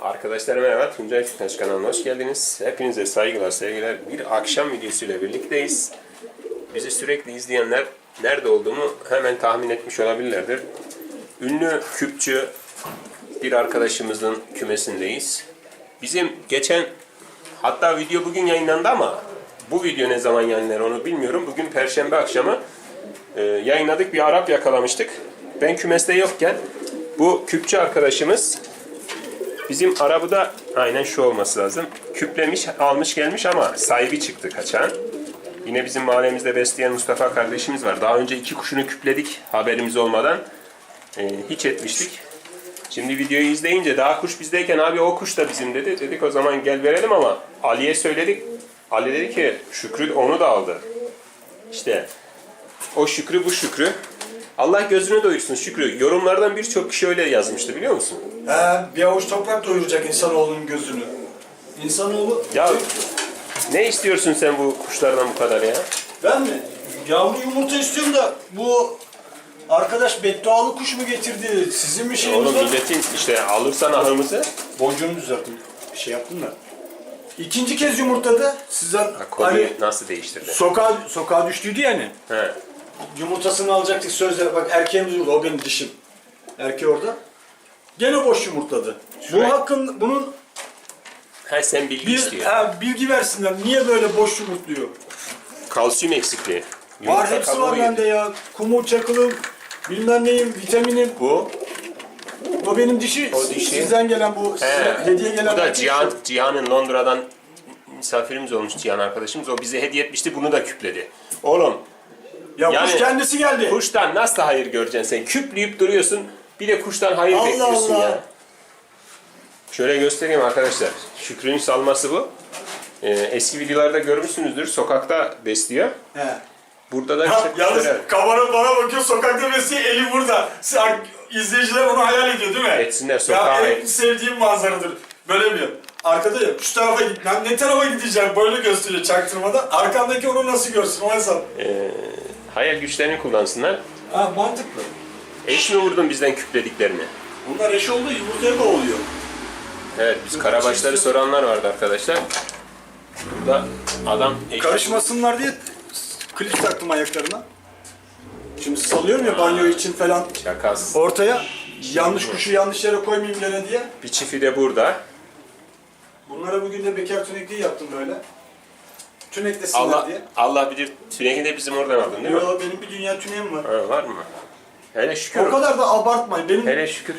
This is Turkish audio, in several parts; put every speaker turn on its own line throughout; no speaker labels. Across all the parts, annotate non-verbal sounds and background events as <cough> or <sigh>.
Arkadaşlar merhaba, Tuncay Fitness kanalına hoş geldiniz. Hepinize saygılar, sevgiler. Bir akşam videosuyla birlikteyiz. Bizi sürekli izleyenler nerede olduğumu hemen tahmin etmiş olabilirlerdir. Ünlü küpçü bir arkadaşımızın kümesindeyiz. Bizim geçen, hatta video bugün yayınlandı ama bu video ne zaman yayınlanır onu bilmiyorum. Bugün Perşembe akşamı e, yayınladık bir Arap yakalamıştık. Ben kümeste yokken bu küpçü arkadaşımız Bizim arabada aynen şu olması lazım. Küplemiş, almış gelmiş ama sahibi çıktı kaçan. Yine bizim mahallemizde besleyen Mustafa kardeşimiz var. Daha önce iki kuşunu küpledik haberimiz olmadan. Ee, hiç etmiştik. Şimdi videoyu izleyince daha kuş bizdeyken abi o kuş da bizim dedi. Dedik o zaman gel verelim ama Ali'ye söyledik. Ali dedi ki Şükrü onu da aldı. İşte o Şükrü bu Şükrü. Allah gözünü doyursun Şükrü. Yorumlardan birçok kişi öyle yazmıştı biliyor musun?
He, bir avuç toprak doyuracak insanoğlunun gözünü. İnsanoğlu...
Ya ne istiyorsun sen bu kuşlardan bu kadar ya?
Ben mi? Yavru yumurta istiyorum da bu arkadaş beddualı kuş mu getirdi? Sizin bir şeyiniz
Oğlum
var?
milletin işte alırsan ahımızı
Boncuğunu düzelttim. Şey yaptın da. İkinci kez yumurtladı. Sizden
konuyu
hani
nasıl değiştirdi?
sokağa, sokağa düştüydü yani.
He.
Yumurtasını alacaktık sözler. Bak erkeğimiz burada, o benim dişim. Erkeği orada. Gene boş yumurtladı.
Şuraya-
Bu hakkın, bunun
He sen bilgi
bir
istiyor.
ha, bilgi versinler. Niye böyle boş yumurtluyor?
Kalsiyum eksikliği.
Var
Yumurta
hepsi var
yedi.
bende ya. Kumu, çakılım, bilmem neyim, vitaminim.
Bu.
O benim dişi,
O dişi.
sizden gelen bu, size
He.
hediye gelen
Bu da
erkek
Cihan. Cihan'ın Londra'dan misafirimiz olmuş Cihan arkadaşımız. O bize hediye etmişti. Bunu da küpledi. Oğlum
Ya
Yani-
kuş kendisi geldi.
kuştan nasıl hayır göreceksin sen? Küpleyip duruyorsun. Bir de kuştan hayır
Allah
bekliyorsun
Allah.
ya. Şöyle göstereyim arkadaşlar. Şükrü'nün salması bu. Ee, eski videolarda görmüşsünüzdür. Sokakta besliyor.
He.
Burada da
Ha,
işte
yalnız
kuşları-
kamera bana bakıyor sokakta besliyor eli burada. Sen, izleyiciler onu hayal ediyor değil mi?
Etsinler, sokağa
Ya en sevdiğim manzaradır. Böyle mi? Arkada ya şu tarafa git. Lan ne tarafa gideceğim böyle gösteriyor çaktırmadan. Arkandaki onu nasıl görsün o hesap.
Ee, hayal güçlerini kullansınlar.
Ha mantıklı.
Eş mi vurdun bizden küplediklerini?
Bunlar eş oldu yumurtaya boğuluyor.
Evet biz karabaşları soranlar vardı arkadaşlar. Burada adam eş
Karışmasınlar diye klip taktım ayaklarına. Şimdi salıyorum ya banyo için falan
Şakas.
ortaya. Yanlış kuşu yanlış yere koymayayım gene diye.
Bir çifi de burada.
Bunlara bugün de bekar tünekliği yaptım böyle. Tüneklesinler
Allah
diye.
Allah bilir tüneki de bizim oradan aldın değil mi?
Yo, benim bir dünya tüneğim var.
Ha, var mı? Hele şükür.
O kadar da abartmayın. Benim
Hele şükür.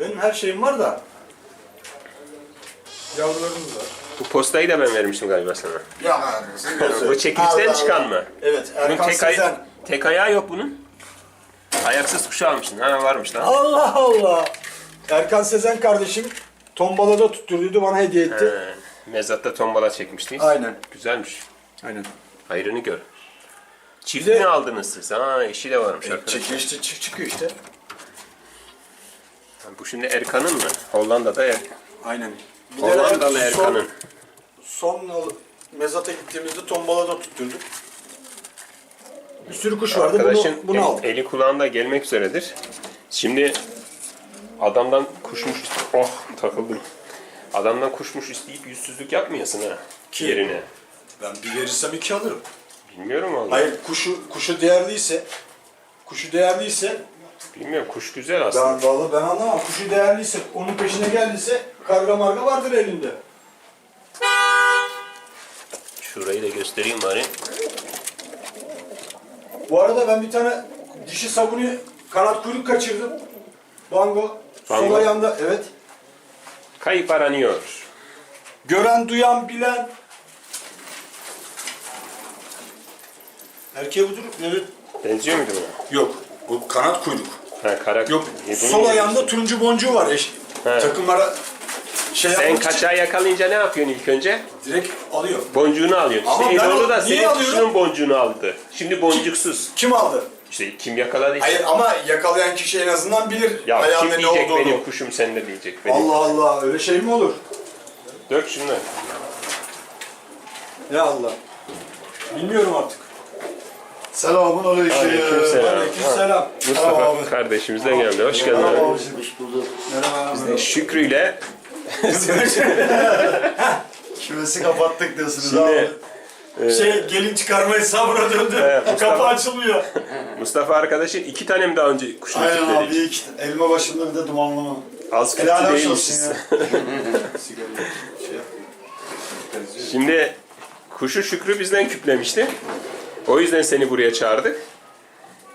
benim her şeyim var da. Yavrularımız var.
Bu postayı da ben vermiştim galiba sana.
Ya
Bu çekilişten çıkan mı?
Evet,
Bunun
Erkan
tek, ay-
Sezen.
tek ayağı yok bunun. Ayaksız kuşu almışsın. Ha varmış lan.
Allah Allah. Erkan Sezen kardeşim tombalada tutturduydu bana hediye etti.
He, mezatta tombala çekmiştiniz.
Aynen.
Güzelmiş.
Aynen.
Hayrını gör. Çift
Bir de-
aldınız siz? Ha eşi de varmış arkadaşlar.
Çekilişte çık çıkıyor işte.
Bu şimdi Erkan'ın mı? Hollanda'da er
Aynen. Bir
Hollandalı
son-
Erkan'ın.
Son al- mezata gittiğimizde tombalada tutturduk. Bir sürü kuş vardı.
Arkadaşın
bunu, bunu
el-
aldık.
eli kulağında gelmek üzeredir. Şimdi adamdan kuşmuş oh takıldım. Adamdan kuşmuş isteyip yüzsüzlük yapmayasın ha
Kim?
yerine.
Ben bir verirsem iki alırım.
Bilmiyorum vallahi.
Hayır kuşu kuşu değerliyse kuşu değerliyse
Bilmiyorum kuş güzel aslında.
ben vallahi ben anlamam. Kuşu değerliyse onun peşine geldiyse karga marga vardır elinde.
Şurayı da göstereyim bari.
Bu arada ben bir tane dişi sabunu kanat kuyruk kaçırdım. Bango.
Bango.
Sol ayağımda evet.
Kayıp aranıyor.
Gören, duyan, bilen. Erkeğe budur. Evet.
Benziyor muydu buna?
Yok. Bu kanat kuyruk.
Ha karak.
Yok. Sol
mu
ayağımda turuncu boncuğu var eş.
He.
Takımlara şey
Sen
yapmak için
kaçağı yakalayınca ne yapıyorsun ilk önce?
direkt alıyor.
Boncuğunu alıyorsun.
Ama
İşte
ben o-
da
niye
senin
alıyorum?
kuşunun boncuğunu aldı. Şimdi boncuksuz.
Kim aldı?
İşte kim yakaladıysa.
Hayır ama yakalayan kişi en azından bilir
Ya
ayağında
kim
ne
diyecek
olduğunu.
benim kuşum sende diyecek. Benim.
Allah Allah öyle şey mi olur?
Dök şunları.
Ya Allah. Bilmiyorum artık. Selamun aleyküm.
Aleykümselam.
Aleykümselam.
Mustafa kardeşimiz de geldi. Hoş geldin.
Merhaba
abi.
Hoş bulduk. Merhaba.
Şükrü ile <laughs>
Kümesi kapattık diyorsunuz
Şimdi
abi.
Şey gelin çıkarma hesabına döndü.
Evet, Mustafa-
Kapı açılmıyor.
Mustafa arkadaşın iki tane mi daha önce kuşunu
Aynen abi
tüpledik?
ilk elma başında bir de dumanlama.
Az
Helal
kutlu
hoş olsun
değilmişiz. <laughs> Şimdi kuşu Şükrü bizden küplemişti. O yüzden seni buraya çağırdık.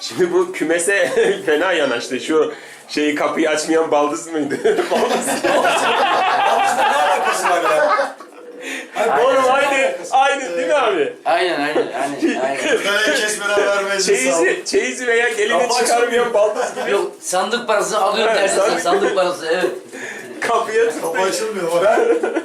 Şimdi bu kümese <laughs> fena yanaştı. Şu şeyi kapıyı açmayan baldız mıydı? <laughs> baldız.
ne alakası var ya?
Oğlum aynı, aynı değil mi abi?
Aynen aynen aynen. aynen.
Böyle kesmeden ol.
Çeyizi, çeyizi veya gelini
Kapı
çıkarmayan baldız gibi
Yok sandık parası alıyorum
Evet,
dersin sen
sandık-
sandık parası evet.
kapıya
Kapı
tıklıyor.
açılmıyor bak.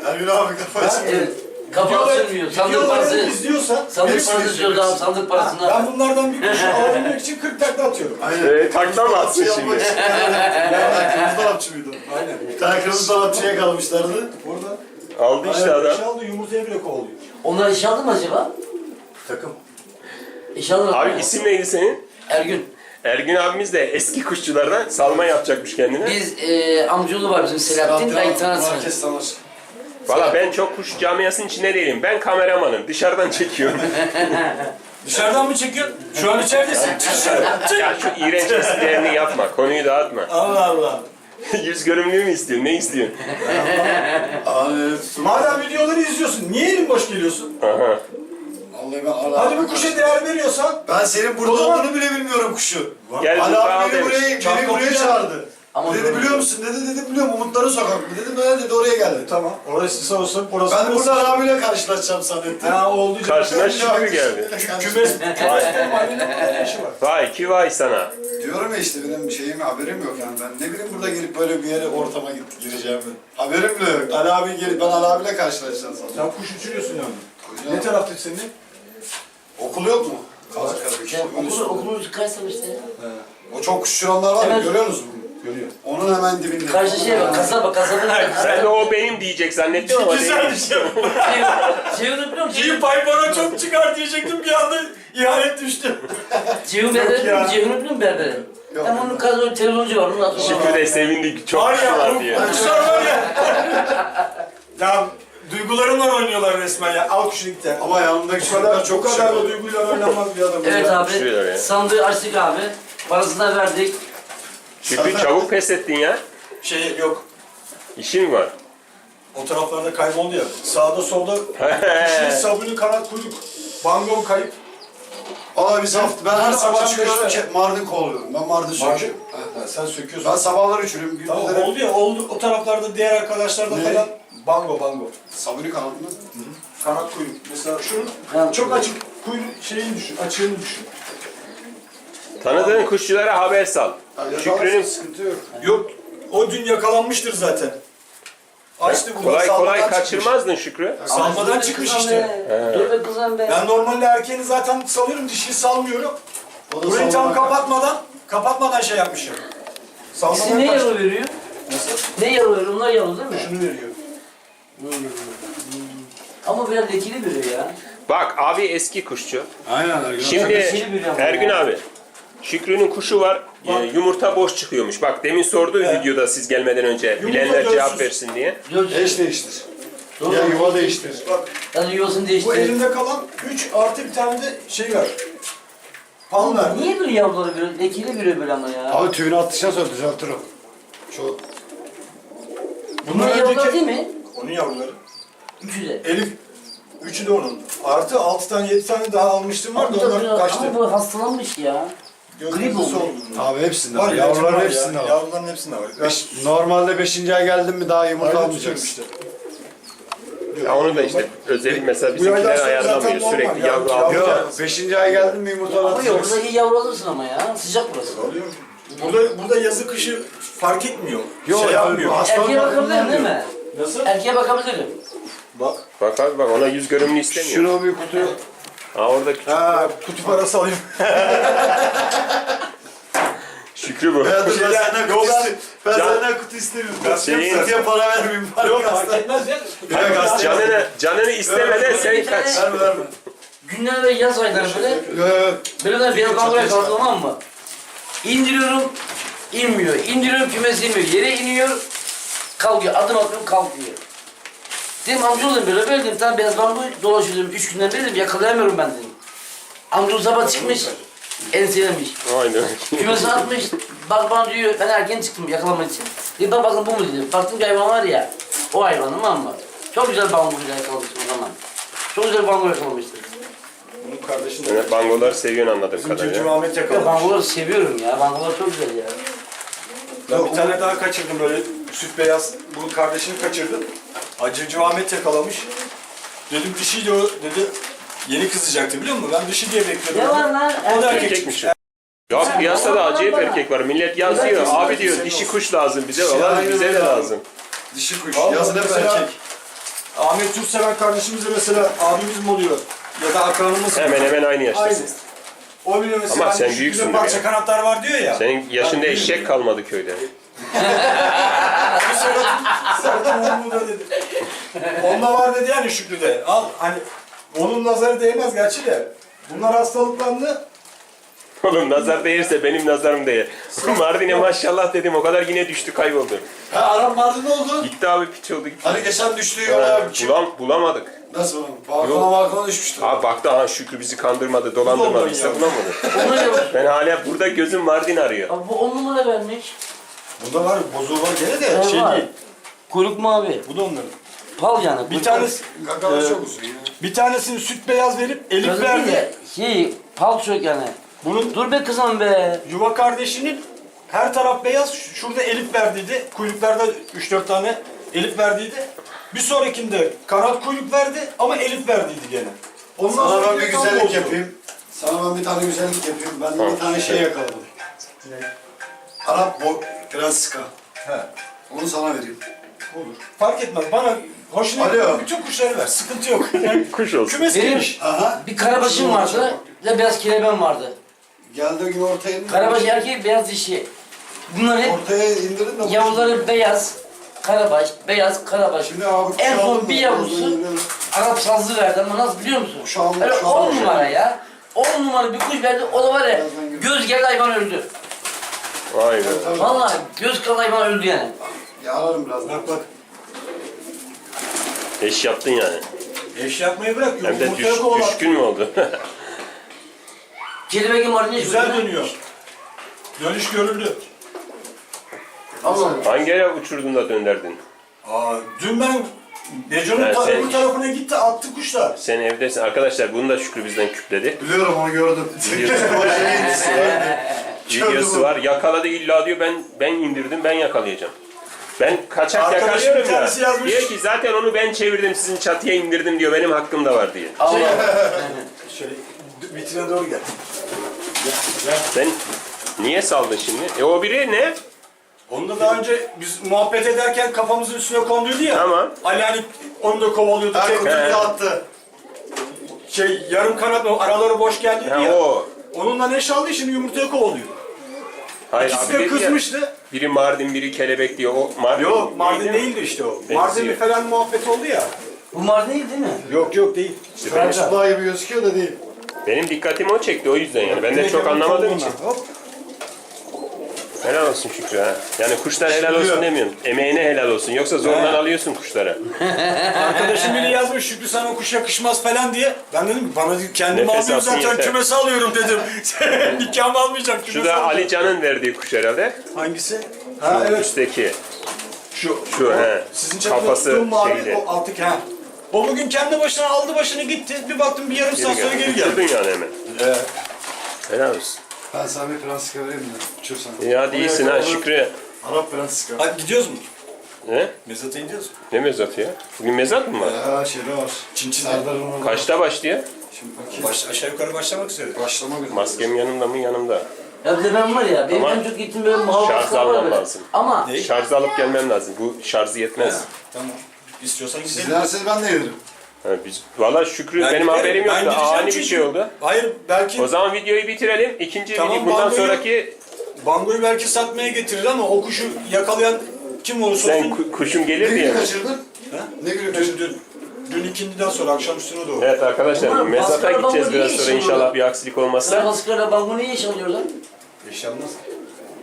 Ergün abi kapı açılmıyor.
Evet. Kapı açılmıyor. Sandık parası.
izliyorsan
Sandık parası diyoruz abi sandık parasına.
ben bunlardan bir kuş <laughs> alabilmek için 40 takla atıyorum.
Aynen.
Ee, takla mı atsın şimdi? <laughs>
yani. Kırmızı dolapçı mıydı?
Aynen. <laughs>
Bir tane kırmızı dolapçıya yakalamışlardı.
Burada.
Aldı işte
Aynen,
adam.
aldı yumurtaya bile kovalıyor.
Onlar iş aldı mı acaba?
Takım.
İş aldı?
Abi isim neydi senin?
Ergün.
Ergün abimiz de eski kuşçulardan salma yapacakmış kendine.
Biz e, amcaoğlu var bizim Selahattin. Ben tanırsın.
Herkes tanır.
Valla ben çok kuş camiasının içinde değilim. Ben kameramanım. Dışarıdan çekiyorum. <laughs>
Dışarıdan mı çekiyorsun? Şu an içeridesin. Çık dışarı.
Ya şu iğrenç esprilerini yapma. Konuyu dağıtma.
Allah Allah. <laughs>
Yüz görümlüğü mü istiyorsun? Ne istiyorsun?
Abi
Madem videoları izliyorsun, niye elin boş geliyorsun?
Aha.
Vallahi ben ara
Hadi bu kuşa değer veriyorsan,
Ben senin burada olduğunu bile bilmiyorum kuşu.
Gel
Ali
burada
abi
al
beni
demiş.
buraya, beni buraya çağırdı.
Ama
dedi
doğru.
biliyor musun? Dedi dedi biliyorum Umutların sokak mı? Dedim ben dedi oraya geldi.
tamam. Orası sağ olsun, burası
Ben de burada abiyle karşılaşacağım zannettim.
Ha oldu canım.
Karşına Şükrü geldi.
Kümes?
Vay ki vay sana.
Diyorum ya işte benim şeyim haberim yok yani ben ne bileyim burada gelip böyle bir yere ortama git, gireceğimi. Haberim bile yok. Ali abi gelip ben Ali abiyle karşılaşacağım sandım.
Sen kuş uçuruyorsun yani.
Ya.
Ne tarafta senin?
Okul yok mu?
Şey, okulu, okulu kaysam işte.
O çok kuş uçuranlar var ya
Evet.
görüyor musunuz? Onun hemen dibinde.
Karşı şey bak kasaba kasaba.
Ben de o benim diyecek zannettim ama
Güzel bir şey.
Ceyhun'u <laughs> biliyor musun?
İyi pay bana çok çıkar diyecektim bir anda ihanet düştü.
Ceyhun berberi biliyor musun? Ceyhun'u biliyor musun berberi?
Yok.
Hem onun kadro televizyoncu var onun adı
Şükrü de sevindi. Çok
Var ya,
var diye.
kuşlar var ya. ya duygularımla oynuyorlar resmen ya. Al ya.
Ama yanındaki
kadar, çok kadar da
şey.
duyguyla oynanmaz bir adam.
Evet abi. Sandığı açtık abi. Parasını da verdik.
Şükrü çabuk pes ettin ya.
Şey yok.
İşin var.
O taraflarda kayboldu ya. Sağda solda <laughs> kişi sabuni kanat kuyruk. Bangom kayıp.
Valla biz hafta, ben her sabah çıkıyorum ki Mardin kovalıyorum. Ben Mardin söküyorum.
Ha, sen söküyorsun.
Ben sabahları uçuruyorum.
Tamam
Gündüzleri
oldu ya oldu o taraflarda diğer arkadaşlar da
Ne?
falan bango bango.
Sabuni kanat mı?
Kanat kuyruk. Mesela şunun çok açık kuyruk şeyini düşün, açığını düşün.
Tanıdığın kuşçulara haber sal. Şükrü'nün
sıkıntı yok.
Yok o dün yakalanmıştır zaten. Açtı bunu.
kolay kolay
salmadan çıkmış.
kaçırmazdın Şükrü.
Salmadan çıkmış işte.
Dur be kızım be.
Ben normalde erkeğini zaten salıyorum, dişini salmıyorum.
O da
Burayı tam
salmadan-
kapatmadan, kapatmadan şey yapmışım. Salmadan
İkisi ne
kaç-
yalı veriyor?
Nasıl?
Ne yalı veriyor? Onlar yalı değil mi?
Şunu veriyor.
Ama biraz lekili veriyor ya.
Bak abi eski kuşçu.
Aynen Ergün.
Şimdi
veriyor ama
Ergün
ya.
abi. Şükrü'nün kuşu var. e, yumurta boş çıkıyormuş. Bak demin sordu
Evet.
videoda siz gelmeden önce.
Yumurta
Bilenler cevap
görsüz.
versin diye.
Eş değiştir.
Doğru.
Ya yuva değiştir.
Bak
Yani yuvasını
bu
değiştir.
elinde kalan 3 artı bir tane de şey var. Pan verdi.
Niye böyle yavruları böyle lekili veriyor böyle ama ya?
Abi tüyünü attıktan sonra düzeltir o. Şu
Bunlar
Bundan
yavrular
önceki...
değil mi?
Onun yavruları.
Üçü de.
Elif. Üçü de onun. Artı 6 tane 7 tane daha almıştım var da
bu
onlar kaçtı.
ama bu hastalanmış ya. Grip oldu.
soldu.
Abi hepsinde
Var ya,
Yavruların
var
hepsinde
ya.
var.
Yavruların hepsinde var.
Beş- normalde 5. ay geldin mi daha yumurta
ayrı
almayacaksın.
işte.
Ya onu da işte özel mesela bizimkiler
sonra
ayarlamıyor.
normal
Sürekli
ya.
yavru alıyor.
Yok 5. ay geldin mi yumurta
Ama yok burada
alacaksın.
iyi yavru alırsın ama ya. Sıcak burası.
Alıyorum. Burada, burada yazı kışı fark etmiyor.
Yok
şey
abi,
yapmıyor.
hasta-
Erkeğe
Hastalık
bakabilirim değil mi?
Nasıl?
Erkeğe bakabilirim.
Bak.
Bak abi bak ona yüz görümlü istemiyor.
Şunu bir kutu.
Ha orada küçük
Ha, kutu parası alayım. <laughs>
Şükrü bu.
Ben, ben senden kutu iste- ben
Can-
senden kutu istemiyorum. Ben
Şeyin-
kutuya para vermeyeyim.
Yok fark etmez ya.
Hasta-
Canını, canını istemeden sen kaç.
Verme verme.
Günler ve yaz ayları böyle.
Yok.
Böyle de beyaz tamam mı? İndiriyorum, inmiyor. İndiriyorum kümesi inmiyor. Yere iniyor. kalkıyor. Adım atıyorum kalkıyor. Dedim amcaoğlu dedim böyle böyle dedim. Tamam beyaz bango dolaşıyor dedim. Üç günden beri dedim yakalayamıyorum ben dedim. Amcaoğlu sabah çıkmış. Enselemiş.
Aynen.
Kümesi atmış. Bak bana diyor ben erken çıktım yakalamak için. Dedim bak bakalım bu mu dedim. Baktım ki hayvan var ya. O hayvan tamam mı? Çok güzel banguyla yakalamıştım o zaman. Çok güzel bango yakalamıştım.
Bunun kardeşini
Evet, bangoları seviyorsun anladığım
Bizim
kadarıyla.
Civciv Ahmet
Ya
yakalamış.
bangoları seviyorum ya. Bangolar çok güzel ya.
Ben bir tane daha kaçırdım böyle süt beyaz. Bunun kardeşini kaçırdım. Acıcı Ahmet yakalamış. Dedim dişiydi o dedi. Yeni kızacaktı biliyor musun? Ben dişi diye bekliyordum.
Ne var lan?
O da
Erkek.
çıkmış.
Ya piyasada acayip erkek var. Millet yazıyor. Abi diyor dişi kuş lazım bize. Valla bize de lazım.
Dişi kuş. Yazın hep erkek.
Ahmet Türkseven kardeşimiz de mesela abimiz mi oluyor? Ya da akranımız mı?
Hemen hemen aynı
Aynı. O bile mesela
Ama sen
hani güzel parça
ya.
kanatlar var diyor ya.
Senin yaşında eşek kalmadı köyde.
Dedi. <laughs> Onda var dedi yani Şükrü de. Al hani onun nazarı değmez gerçi de. Bunlar hastalıklandı.
Oğlum nazar değirse benim nazarım değer. Mardin'e maşallah dedim o kadar yine düştü kayboldu.
Ha Arap Mardin ne oldu?
Gitti abi piç oldu gitti.
Hani geçen düştüğü yola kim?
bulam, bulamadık.
Nasıl oğlum? Balkona balkona düşmüştü.
Abi baktı ha Şükrü bizi kandırmadı, dolandırmadı.
Onu yapmış. <laughs>
Ben hala burada gözüm Mardin arıyor.
Abi bu on numara vermiş.
Bunda var bozuğu var gene de
Evet,
şey
var.
değil.
Kuyruk mavi.
Bu da onların.
Pal yani.
Bir tanesi
Gagalar çok uzun ya.
bir tanesini süt beyaz verip elif
Gözüm
verdi.
de şey pal çok yani.
Bunun
Dur be kızım be.
yuva kardeşinin her taraf beyaz. ş- Şurada elif verdiydi. Kuyruklarda 3-4 tane elif verdiydi. Bir sonrakinde kanat kuyruk verdi ama elif verdiydi gene. Ondan
Sana
sonra
ben bir
tam
güzellik
bozdu.
yapayım. Sana ben bir tane güzellik yapayım. Ben de bir tane şey yakaladım. Arap bo Prenska.
He.
Onu sana vereyim.
Olur. Fark etmez. Bana hoşuna
Alo.
giden bütün kuşları ver. Sıkıntı yok. <laughs>
Kuş olsun.
Kümes
Benim-
geniş.
Aha.
Bir karabaşım vardı. Bir de beyaz kelebem vardı.
Geldiği gün ortaya indirin.
Karabaş erkeği beyaz dişi. Bunlar hep
Ortaya indirin de.
yavruları beyaz. Karabaş, beyaz, karabaş.
Şimdi abi
En son bir yavrusu
Birazdan geliyorum.
Arap sazlı verdi ama nasıl biliyor musun?
Almış,
Öyle 10
almış.
numara ya. 10 numara bir kuş verdi. O da var ya
Birazdan
göz geldi hayvan öldü.
Vay be.
Tabii.
Vallahi göz kaldı hayvan öldü yani.
Ya ararım birazdan.
Bak bak.
Eş yaptın yani.
Eş yapmayı bırak.
Hem de
Yumurtaya
düş,
kovalat.
düşkün mü oldu? <laughs>
Kelebeğin marine
Güzel dönüyor. Dönüş görüldü.
Ama
Hangi yere uçurdun da dönderdin?
Aa, dün ben Neco'nun
Evet,
ta-
sen-
öbür tarafına gitti attı kuşlar.
Sen evdesin. Arkadaşlar bunu da Şükrü bizden küpledi.
biliyorum onu gördüm. <laughs>
Videosu.
O üstüne.
Videosu var. Yakaladı illa diyor ben ben indirdim ben yakalayacağım. Ben kaçak
Arkadaşım
yakalıyorum ya.
tanesi yazmış.
Diyor ki zaten onu ben çevirdim sizin çatıya indirdim diyor. Benim hakkım da var diye.
Allah. <laughs>
Şöyle vitrine doğru gel.
Sen niye saldın şimdi? E o biri ne?
Onda daha önce biz muhabbet ederken kafamızın üstüne konduydu ya.
Tamam.
Ali hani onu da kovalıyordu. Tek-
Erkut'u
He.
da attı.
şey yarım kanat mı araları boş geldi
Ha,
ya.
o.
Onunla neş aldı şimdi yumurtaya kovalıyor.
Hayır
İkisi
abi
de
dedi ya,
kızmıştı.
biri Mardin biri kelebek diyor. O Mardin
Yok Mardin
neydi?
değildi işte o.
Benziyor.
Mardinli falan muhabbet oldu ya.
Bu Mardin değil değil mi?
Yok yok değil.
Kuşlar gibi gözüküyor da değil.
Benim dikkatimi o çekti o yüzden yani. Ben de çok anlamadığım için. Helal olsun Şükrü ha. Yani kuşlar helal olsun demiyorum. Emeğine helal olsun. Yoksa zorla
He.
alıyorsun kuşları. <laughs>
Arkadaşım biri yazmış Şükrü sana kuş yakışmaz falan diye. Ben dedim ki bana kendim
Nefes
almıyorum
alsın
zaten
yeter.
kümesi alıyorum dedim. <laughs> Nikahımı almayacak
Şu
kümesi
da
alacak.
Ali Can'ın verdiği kuş herhalde.
Hangisi? Ha evet.
Üstteki.
Şu.
Şu, he.
Sizin çatıda
Kafası
tuttuğum mavi
şeyli.
o alttaki ha. O bugün kendi başına aldı başını gitti. Bir baktım bir yarım saat sonra geri geldi.
Yani hemen.
Evet.
Helal olsun.
Ben sana bir Prenska vereyim mi? Uçursan.
İyi hadi iyisin ha Şükrü.
Arap Prenska.
Hadi gidiyoruz mu?
Ne?
Mezata gidiyoruz mu?
Ne mezatı ya? Bugün mezat mı var?
Ya şeyde var.
Çin Çin'de.
Serdar'ın orada.
Kaçta başlıyor?
Şimdi bakayım.
Baş, aşağı yukarı başlamak üzere.
Başlama günü.
Maskem yanımda mı? Yanımda.
Ya bir de ben var ya, benim
Ama
en çok gittiğim böyle
şarj
baskılar var
almam
böyle.
lazım.
Ama
Ne?
Şarjı alıp gelmem lazım. Bu şarjı yetmez.
Tamam. İstiyorsan
Siz
gidelim.
derseniz ben de gelirim.
Ha, biz, Valla Şükrü
Ben
benim
giderim.
haberim
Ben
yoktu.
gideceğim
Ani bir
çünkü-
şey oldu.
Hayır belki
O zaman videoyu bitirelim. İkinci
Tamam,
video bundan
bangoyu-
sonraki
bangoyu belki satmaya getirir ama o kuşu yakalayan kim olursa
sen
olsun.
ku- kuşum gelir diye
günü
mi?
kaçırdın?
Ha?
Ne günü
Dün,
kaçırdın?
dün, dün ikindiden sonra akşam üstüne doğru.
Evet arkadaşlar
Umarım
mezata gideceğiz biraz
niye
sonra
işin
inşallah bir aksilik olmazsa.
baskılarla bango niye iş alıyorlar?
Eşyanmaz.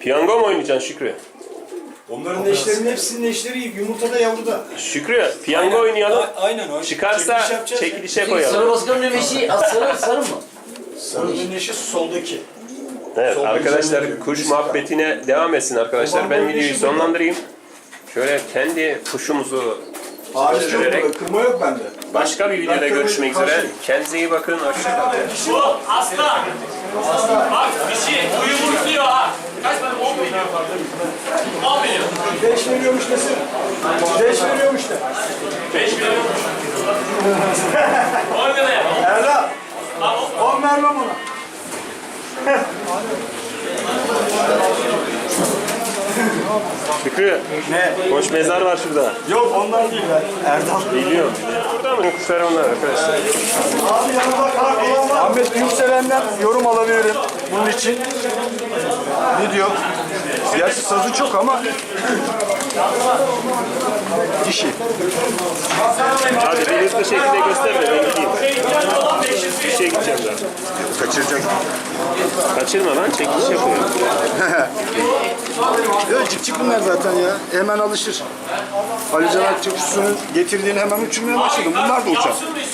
Piyango mu oynayacaksın Şükrü?
Onların eşlerinin hepsinin eşleri yumurtada yavruda.
Şükrü piyango oynayalım.
A- Aynen o.
Çıkarsa
Çekiliş yapacağız
çekilişe
Sarı
koyalım.
başkanın diyorum eşi az sarı, sarı mı?
Sarının eşi soldaki.
Evet
Sol
arkadaşlar kuş muhabbetine devam etsin arkadaşlar. Ben videoyu sonlandırayım. Şöyle kendi kuşumuzu
Hariç yok burada. Kırma yok bende.
başka bir videoda
Ben
görüşmek üzere. Kendinize iyi bakın. Hoşçakalın.
Bu aslan. Bak dişi uyumurtluyor ha. Kaç tane? 10 milyon. 10 milyon.
Beş veriyormuş desin. Beş veriyormuş de.
5 milyon. 10 liraya.
Erdal. On vermem ona. <laughs>
Şükrü.
Ne?
Hoş mezar var şurada.
Yok onlar değil be. Erdal.
Biliyorum. Burada mı? Kuşlar onlar arkadaşlar.
Abi olan var. Ahmet Gülseven'den yorum alabilirim bunun için. Ne diyor? Gerçi sazı çok ama dişi.
Hadi bir hızlı şekilde göster de ben gideyim. Bir şey gideceğim zaten.
Kaçıracak.
Kaçırma lan çekiliş yapıyor. <laughs>
Yok cik bunlar zaten ya. Hemen alışır. Ali Can Akçı kuşunun getirdiğini hemen uçurmaya başladım. Bunlar da uçar.